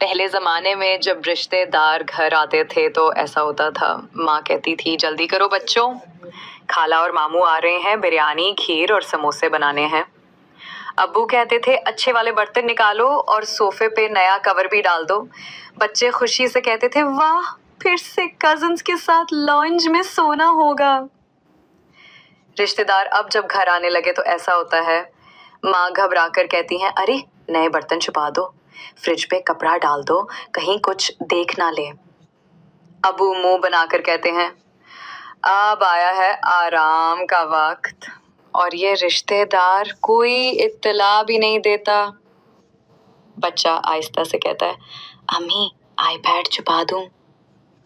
पहले ज़माने में जब रिश्तेदार घर आते थे तो ऐसा होता था। माँ कहती थी, जल्दी करो बच्चों। खाला और मामू आ रहे हैं, बिरयानी, खीर और समोसे बनाने हैं। अबू कहते थे, अच्छे वाले बर्तन निकालो और सोफे पे नया कवर भी डाल दो। बच्चे खुशी से कहते थे, वाह, फिर से कजन्स के साथ लॉन्ज में सोना होगा। रिश्तेदार अब जब घर आने लगे तो ऐसा होता है। माँ घबरा कर कहती हैं, अरे, नए बर्तन छुपा दो। फ्रिज पे कपड़ा डाल दो, कहीं कुछ देख ना ले। अबू मुँह बनाकर कहते हैं, अब आया है आराम का वक्त। और ये रिश्तेदार कोई इत्तला भी नहीं देता। बच्चा आहिस्ता से कहता है, अम्मी आईपैड छुपा दूँ।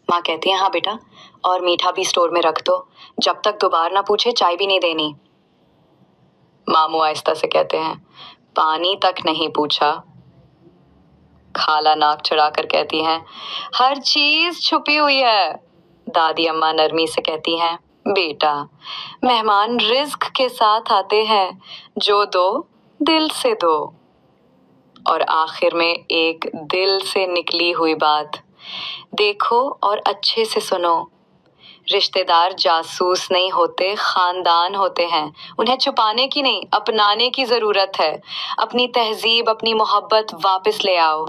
माँ कहती है हाँ बेटा, और मीठा भी स्टोर में रख दो। जब तक दोबारा ना पूछे, चाय भी नहीं देनी। मामू आहिस्ता से कहते हैं, पानी तक नहीं पूछा। खाला नाक चढ़ाकर कहती हैं, हर चीज़ छुपी हुई है। दादी अम्मा नरमी से कहती हैं, बेटा, मेहमान रिस्क के साथ आते हैं, जो दो, दिल से दो। और आखिर में एक दिल से निकली हुई बात, देखो और अच्छे से सुनो। रिश्तेदार जासूस नहीं होते, खानदान होते हैं। उन्हें छुपाने की नहीं, अपनाने की ज़रूरत है। अपनी तहजीब, अपनी मोहब्बत वापस ले आओ।